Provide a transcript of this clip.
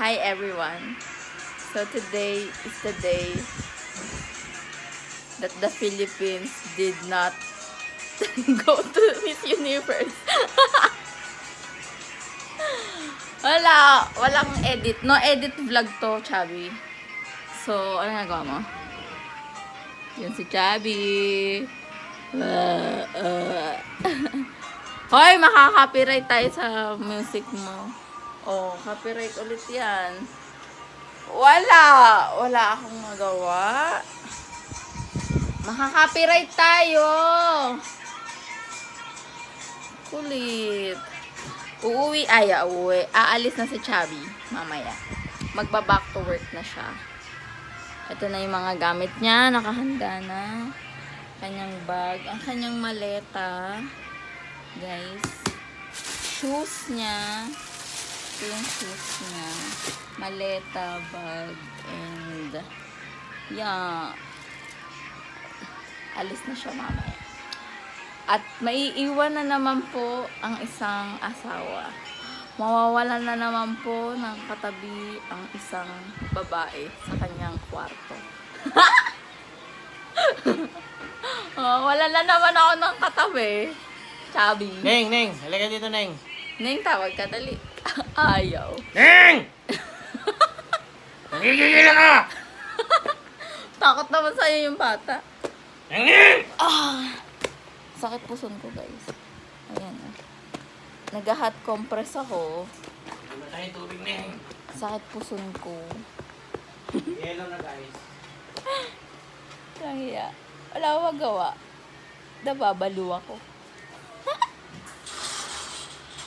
Hi everyone. So today is the day that the Philippines did not go to Miss Universe. Wala, walang edit. No edit vlog to, Chubby. So, ano nagawa mo? Yan si Chubby. Uh, uh. Hoy, makaka-copyright tayo sa music mo. Oh, copyright ulit yan. Wala. Wala akong magawa. Makaka-copyright tayo. Kulit. Uuwi, ay, uuwi. Aalis na si Chubby mamaya. Magba-back to work na siya. Ito na yung mga gamit niya. Nakahanda na. Kanyang bag. Ang kanyang maleta. Guys. Shoes niya. Ito yung shoes niya. Maleta, bag, and yeah. Alis na siya mamaya. At maiiwan na naman po ang isang asawa. Mawawalan na naman po ng katabi ang isang babae sa kanyang kwarto. oh, wala na naman ako ng katabi. Chubby. Neng, Neng, halika dito, Neng. Neng, tawag ka dali. Ayaw. Neng! Nangigigil ka! Takot naman sa'yo yung bata. Neng, Neng! Ah! Sakit puson ko, guys. Ayan. Nag-hot compress ako. Tayo tubig, Neng? Sakit puson ko. Yellow na, guys. Nahiya. Wala akong magawa. Nababalo ako.